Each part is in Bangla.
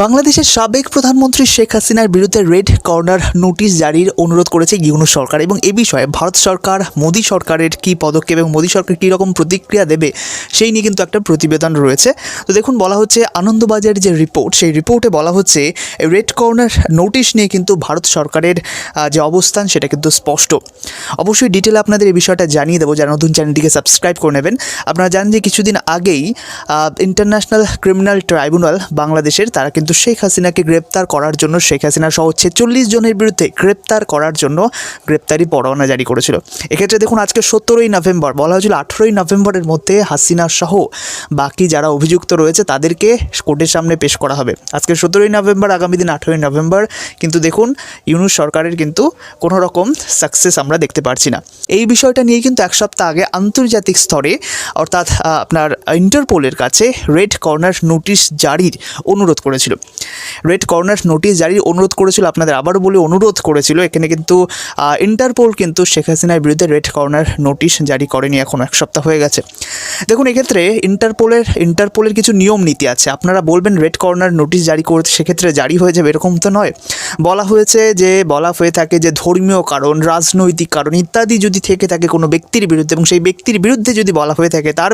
বাংলাদেশের সাবেক প্রধানমন্ত্রী শেখ হাসিনার বিরুদ্ধে রেড কর্নার নোটিশ জারির অনুরোধ করেছে ইউনুস সরকার এবং এ বিষয়ে ভারত সরকার, মোদী সরকারের কী পদক্ষেপ এবং মোদী সরকার কী রকম প্রতিক্রিয়া দেবে সেই নিয়ে কিন্তু একটা প্রতিবেদন রয়েছে। তো দেখুন, বলা হচ্ছে আনন্দবাজারের যে রিপোর্ট, সেই রিপোর্টে বলা হচ্ছে রেড কর্নার নোটিশ নিয়ে কিন্তু ভারত সরকারের যে অবস্থান সেটা কিন্তু স্পষ্ট। অবশ্যই ডিটেলে আপনাদের এই বিষয়টা জানিয়ে দেবো। যারা নতুন চ্যানেলটিকে সাবস্ক্রাইব করে নেবেন, আপনারা জানেন যে কিছুদিন আগেই ইন্টারন্যাশনাল ক্রিমিনাল ট্রাইব্যুনাল বাংলাদেশের, তারা কিন্তু শেখ হাসিনাকে গ্রেপ্তার করার জন্য শেখ হাসিনা সহ ছেচল্লিশ জনের বিরুদ্ধে গ্রেপ্তার করার জন্য গ্রেপ্তারি পরোয়ানা জারি করেছিল। এক্ষেত্রে দেখুন, আজকে সতেরোই নভেম্বর, বলা হয়েছিল আঠেরোই নভেম্বরের মধ্যে হাসিনা সহ বাকি যারা অভিযুক্ত রয়েছে তাদেরকে কোর্টের সামনে পেশ করা হবে। আজকে সতেরোই নভেম্বর, আগামী দিন আঠেরোই নভেম্বর, কিন্তু দেখুন, ইউনুস সরকারের কিন্তু কোনো রকম সাকসেস আমরা দেখতে পারছি না। এই বিষয়টা নিয়ে কিন্তু এক সপ্তাহ আগে আন্তর্জাতিক স্তরে, অর্থাৎ আপনার ইন্টারপোলের কাছে রেড কর্নার নোটিশ জারির অনুরোধ করেছিল। রেড কর্নার নোটিশ জারির অনুরোধ করেছিল, আপনাদের আবারও বলে, অনুরোধ করেছিল। এখানে কিন্তু ইন্টারপোল কিন্তু শেখ হাসিনার বিরুদ্ধে রেড কর্নার নোটিশ জারি করেনি, এখন এক সপ্তাহ হয়ে গেছে। দেখুন, এক্ষেত্রে ইন্টারপোলের ইন্টারপোলের কিছু নিয়ম নীতি আছে। আপনারা বলবেন রেড কর্নার নোটিশ জারি করতে সেক্ষেত্রে জারি হয়ে যাবে, এরকম তো নয়। বলা হয়েছে যে, বলা হয়ে থাকে যে, ধর্মীয় কারণ, রাজনৈতিক কারণ ইত্যাদি যদি থেকে থাকে কোনো ব্যক্তির বিরুদ্ধে এবং সেই ব্যক্তির বিরুদ্ধে যদি বলা হয়ে থাকে, তার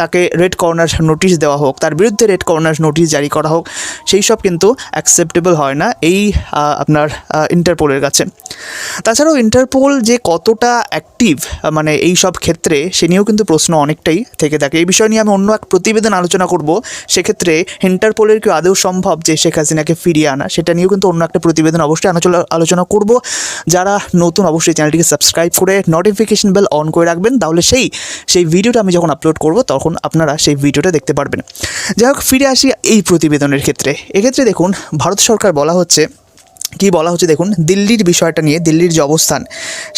তাকে রেড কর্নার নোটিশ দেওয়া হোক, তার বিরুদ্ধে রেড কর্নার নোটিশ জারি করা হোক সেই সব কিন্তু অ্যাকসেপ্টেবল হয় না এই আপনার ইন্টারপোলের কাছে। তাছাড়াও ইন্টারপোল যে কতটা অ্যাক্টিভ মানে এই সব ক্ষেত্রে, সে নিয়েও কিন্তু প্রশ্ন অনেকটাই থেকে থাকে। এই বিষয় নিয়ে আমি অন্য এক প্রতিবেদন আলোচনা করব। সেক্ষেত্রে ইন্টারপোলের কি আদৌ সম্ভব যে শেখ হাসিনাকে ফিরিয়ে আনা? সেটা নিয়েও কিন্তু অন্য একটা প্রতিবেদন অবশ্যই আলোচনা আলোচনা করব। যারা নতুন, অবশ্যই চ্যানেলটিকে সাবস্ক্রাইব করে নোটিফিকেশন বেল অন করে রাখবেন। তাহলে সেই সেই ভিডিওটা আমি যখন আপলোড করব, তখন আপনারা সেই ভিডিওটা দেখতে পারবেন। যাই হোক, ফিরে আসি এই প্রতিবেদনের ক্ষেত্রে। এক্ষেত্রে দেখুন ভারত সরকার বলা হচ্ছে কি বলা হচ্ছে দেখুন? দিল্লির বিষয়টা নিয়ে, দিল্লির যে অবস্থান,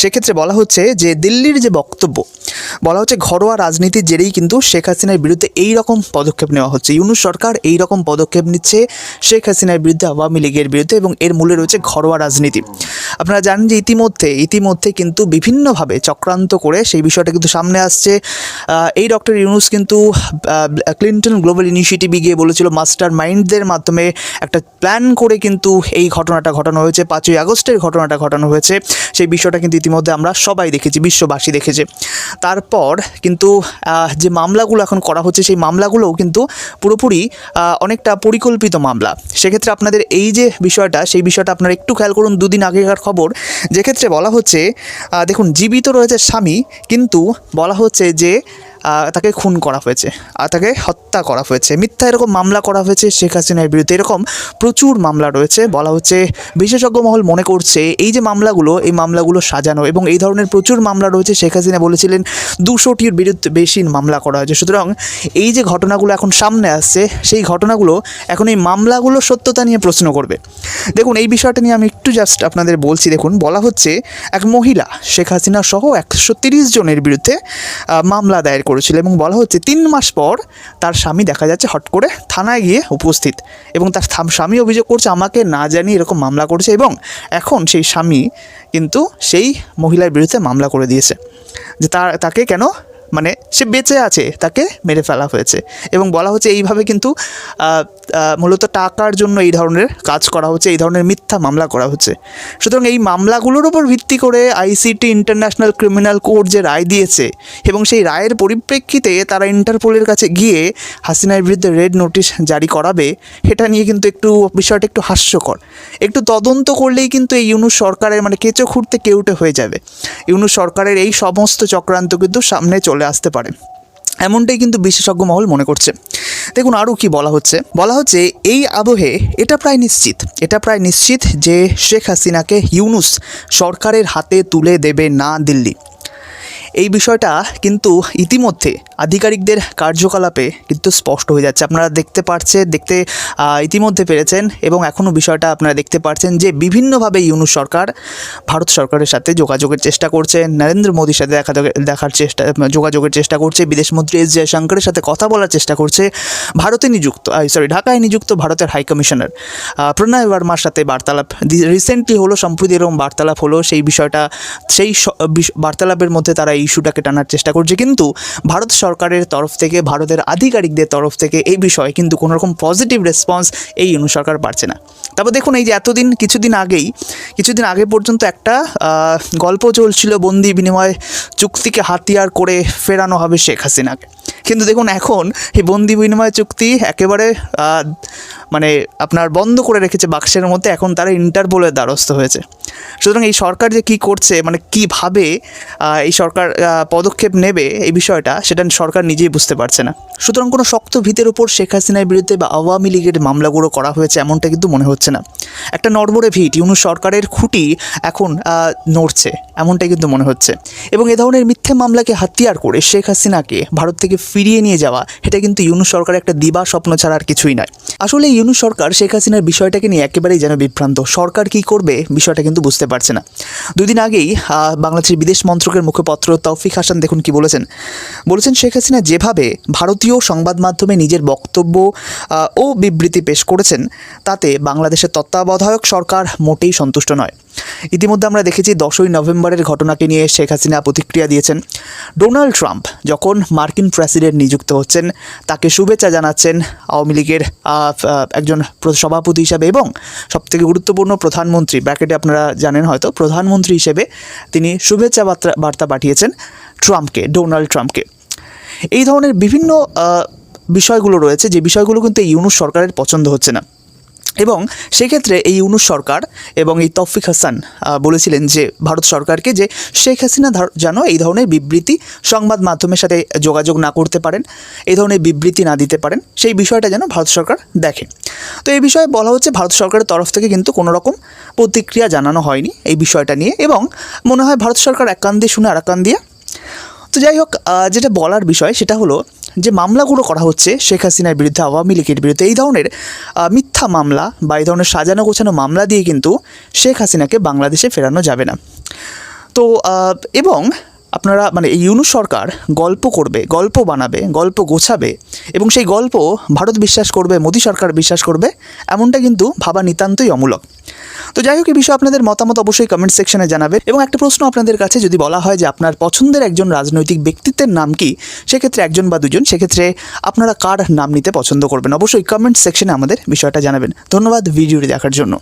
সেক্ষেত্রে বলা হচ্ছে যে দিল্লির যে বক্তব্য, বলা হচ্ছে ঘরোয়া রাজনীতির জেরেই কিন্তু শেখ হাসিনার বিরুদ্ধে এই রকম পদক্ষেপ নেওয়া হচ্ছে। ইউনুস সরকার এই রকম পদক্ষেপ নিচ্ছে শেখ হাসিনার বিরুদ্ধে, আওয়ামী লীগের বিরুদ্ধে এবং এর মূলে রয়েছে ঘরোয়া রাজনীতি। আপনারা জানেন যে ইতিমধ্যে ইতিমধ্যে কিন্তু বিভিন্নভাবে চক্রান্ত করে সেই বিষয়টা কিন্তু সামনে আসছে। এই ডক্টর ইউনুস কিন্তু ক্লিন্টন গ্লোবাল ইনিশিয়েটিভে গিয়ে বলেছিল মাস্টার মাইন্ডদের মাধ্যমে একটা প্ল্যান করে কিন্তু এই ঘটনাটা ঘটানো হয়েছে, পাঁচই আগস্টের ঘটনাটা ঘটানো হয়েছে। সেই বিষয়টা কিন্তু ইতিমধ্যে আমরা সবাই দেখেছি, বিশ্ববাসী দেখেছে। তারপর কিন্তু যে মামলাগুলো এখন করা হচ্ছে, সেই মামলাগুলোও কিন্তু পুরোপুরি অনেকটা পরিকল্পিত মামলা। সেক্ষেত্রে আপনাদের এই যে বিষয়টা, সেই বিষয়টা আপনারা একটু খেয়াল করুন, দুদিন আগেকার খবর। যেক্ষেত্রে বলা হচ্ছে দেখুন, জীবিত রয়েছে স্বামী, কিন্তু বলা হচ্ছে যে তাকে খুন করা হয়েছে, আর তাকে হত্যা করা হয়েছে। মিথ্যা এরকম মামলা করা হয়েছে শেখ হাসিনার বিরুদ্ধে। এরকম প্রচুর মামলা রয়েছে, বলা হচ্ছে বিশেষজ্ঞ মহল মনে করছে এই যে মামলাগুলো, এই মামলাগুলো সাজানো এবং এই ধরনের প্রচুর মামলা রয়েছে। শেখ হাসিনা বলেছিলেন দুশোটির বিরুদ্ধে বেশি মামলা করা হয়েছে। সুতরাং এই যে ঘটনাগুলো এখন সামনে আসছে, সেই ঘটনাগুলো এখন এই মামলাগুলো সত্যতা নিয়ে প্রশ্ন করবে। দেখুন, এই বিষয়টা নিয়ে আমি একটু জাস্ট আপনাদের বলছি, দেখুন, বলা হচ্ছে এক মহিলা, শেখ হাসিনা সহ একশো তিরিশ জনের বিরুদ্ধে মামলা দায়ের করেছিল এবং বলা হচ্ছে তিন মাস পর তার স্বামী দেখা যাচ্ছে হট করে থানায় গিয়ে উপস্থিত এবং তার স্বামী অভিযোগ করছে, আমাকে না জানিয়ে এরকম মামলা করেছে এবং এখন সেই স্বামী কিন্তু সেই মহিলার বিরুদ্ধে মামলা করে দিয়েছে। যে তার, তাকে কেন মানে সে বেঁচে আছে, তাকে মেরে ফেলা হয়েছে। এবং বলা হচ্ছে এইভাবে কিন্তু মূলত টাকার জন্য এই ধরনের কাজ করা হচ্ছে, এই ধরনের মিথ্যা মামলা করা হচ্ছে। সুতরাং এই মামলাগুলোর উপর ভিত্তি করে আইসিটি ইন্টারন্যাশনাল ক্রিমিনাল কোর্ট যে রায় দিয়েছে এবং সেই রায়ের পরিপ্রেক্ষিতে তারা ইন্টারপোলের কাছে গিয়ে হাসিনার বিরুদ্ধে রেড নোটিশ জারি করাবে, সেটা নিয়ে কিন্তু একটু, বিষয়টা একটু হাস্যকর। একটু তদন্ত করলেই কিন্তু এই ইউনুস সরকারের মানে কেঁচো খুঁড়তে কেউটে হয়ে যাবে। ইউনুস সরকারের এই সমস্ত চক্রান্ত কিন্তু সামনে চলে আসতে পারে। এমনটাই কিন্তু বিশেষজ্ঞ মহল মনে করছে। দেখুন আরও কি বলা হচ্ছে। বলা হচ্ছে, এই আবহে এটা প্রায় নিশ্চিত। এটা প্রায় নিশ্চিত যে শেখ হাসিনাকে ইউনুস সরকারের হাতে তুলে দেবে না দিল্লি। এই বিষয়টা কিন্তু ইতিমধ্যে আধিকারিকদের কার্যকলাপে কিন্তু স্পষ্ট হয়ে যাচ্ছে। আপনারা দেখতে পারছে, দেখতে ইতিমধ্যে পেরেছেন এবং এখনও বিষয়টা আপনারা দেখতে পারছেন যে বিভিন্নভাবে ইউনুস সরকার, ভারত সরকারের সাথে যোগাযোগের চেষ্টা করছে, নরেন্দ্র মোদীর সাথে দেখা দেখার চেষ্টা, যোগাযোগের চেষ্টা করছে বিদেশমন্ত্রী এস জয়শঙ্করের সাথে কথা বলার চেষ্টা করছে, ভারতে নিযুক্ত সরি ঢাকায় নিযুক্ত ভারতের হাইকমিশনার প্রণয় বর্মার সাথে বার্তালাপ রিসেন্টলি হলো, সম্প্রতি এরকম বার্তালাপ হলো, সেই বিষয়টা, সেই বার্তালাপের মধ্যে তারা ইস্যুটাকে টানার চেষ্টা করছে। কিন্তু ভারত সরকারের তরফ থেকে, ভারতের আধিকারিকদের তরফ থেকে এই বিষয়ে কিন্তু কোনোরকম পজিটিভ রেসপন্স এই ইউনু সরকার পারছে না। তারপর দেখুন এই যে এতদিন, কিছুদিন আগেই, কিছুদিন আগে পর্যন্ত একটা গল্প চলছিল বন্দি বিনিময় চুক্তিকে হাতিয়ার করে ফেরানো হবে শেখ হাসিনাকে। কিন্তু দেখুন এখন এই বন্দি বিনিময় চুক্তি একেবারে মানে আপনার বন্ধ করে রেখেছে বাক্সের মধ্যে, এখন তারা ইন্টারপোলের দ্বারস্থ হয়েছে। সুতরাং এই সরকার যে কি করছে মানে কীভাবে এই সরকার পদক্ষেপ নেবে এই বিষয়টা, সেটা সরকার নিজেই বুঝতে পারছে না। সুতরাং কোনো শক্ত ভিতের উপর শেখ হাসিনার বিরুদ্ধে বা আওয়ামী লীগের মামলাগুলো করা হয়েছে, এমনটা কিন্তু মনে হচ্ছে না। একটা নড়বড়ে ভিট ইউনু সরকারের খুঁটি এখন নড়ছে, এমনটাই কিন্তু মনে হচ্ছে। এবং এ ধরনের মিথ্যে মামলাকে হাতিয়ার করে শেখ হাসিনাকে ভারত থেকে ফিরিয়ে নিয়ে যাওয়া, এটা কিন্তু ইউনু সরকারের একটা দিবা স্বপ্ন ছাড়া আর কিছুই নয়। আসলে ইউনু সরকার শেখ হাসিনার বিষয়টাকে নিয়ে একেবারেই যেন বিভ্রান্ত। সরকার কি করবে বিষয়টা কিন্তু বুঝতে পারছে না। দুদিন আগেই বাংলাদেশের বিদেশ মন্ত্রকের মুখপাত্র তৌফিক হাসান দেখুন কি বলেছেন। বলেছেন শেখ হাসিনা যেভাবে ভারতীয় সংবাদ মাধ্যমে নিজের বক্তব্য ও বিবৃতি পেশ করেছেন, তাতে বাংলাদেশের তত্ত্বাবধায়ক সরকার মোটেই সন্তুষ্ট নয়। ইতিমধ্যে আমরা দেখেছি দশই নভেম্বরের ঘটনাকে নিয়ে শেখ হাসিনা প্রতিক্রিয়া দিয়েছেন। ডোনাল্ড ট্রাম্প যখন মার্কিন প্রেসিডেন্ট নিযুক্ত হচ্ছেন, তাকে শুভেচ্ছা জানাচ্ছেন আওয়ামী লীগের একজন সভাপতি হিসাবে এবং সবথেকে গুরুত্বপূর্ণ প্রধানমন্ত্রী, ব্র্যাকেটে আপনারা জানেন হয়তো, প্রধানমন্ত্রী হিসেবে তিনি শুভেচ্ছা বার্তা বার্তা পাঠিয়েছেন ট্রাম্পকে, ডোনাল্ড ট্রাম্পকে। এই ধরনের বিভিন্ন বিষয়গুলো রয়েছে, যে বিষয়গুলো কিন্তু ইউনুস সরকারের পছন্দ হচ্ছে না। এবং সেক্ষেত্রে এই ইউনুস সরকার এবং এই তৌফিক হাসান বলেছিলেন যে ভারত সরকারকে যে শেখ হাসিনা যেন এই ধরনের বিবৃতি সংবাদ মাধ্যমের সাথে যোগাযোগ না করতে পারেন, এই ধরনের বিবৃতি না দিতে পারেন, সেই বিষয়টা যেন ভারত সরকার দেখে। তো এই বিষয়ে বলা হচ্ছে ভারত সরকারের তরফ থেকে কিন্তু কোনো রকম প্রতিক্রিয়া জানানো হয়নি এই বিষয়টা নিয়ে এবং মনে হয় ভারত সরকার এক কান দিয়ে শুনে আর এক কান দিয়ে। তো যাই হোক যেটা বলার বিষয় সেটা হলো যে মামলাগুলো করা হচ্ছে শেখ হাসিনার বিরুদ্ধে আওয়ামী লীগের বিরুদ্ধে, এই ধরনের মিথ্যা মামলা বা এই ধরনের সাজানো গোছানো মামলা দিয়ে কিন্তু শেখ হাসিনাকে বাংলাদেশে ফেরানো যাবে না। তো এবং আপনারা মানে এই ইউনু সরকার গল্প করবে, গল্প বানাবে, গল্প গোছাবে এবং সেই গল্প ভারত বিশ্বাস করবে, মোদী সরকার বিশ্বাস করবে, এমনটা কিন্তু ভাবা নিতান্তই অমূলক। তো যাই হোক, এই বিষয়ে আপনাদের মতামত অবশ্যই কমেন্ট সেকশনে জানাবে এবং একটা প্রশ্ন আপনাদের কাছে যদি বলা হয় যে আপনার পছন্দের একজন রাজনৈতিক ব্যক্তিত্বের নাম কি, সেক্ষেত্রে একজন বা দুজন, সেক্ষেত্রে আপনারা কার নাম নিতে পছন্দ করবেন? অবশ্যই কমেন্ট সেকশনে আমাদের বিষয়টা জানাবেন। ধন্যবাদ ভিডিওটি দেখার জন্য।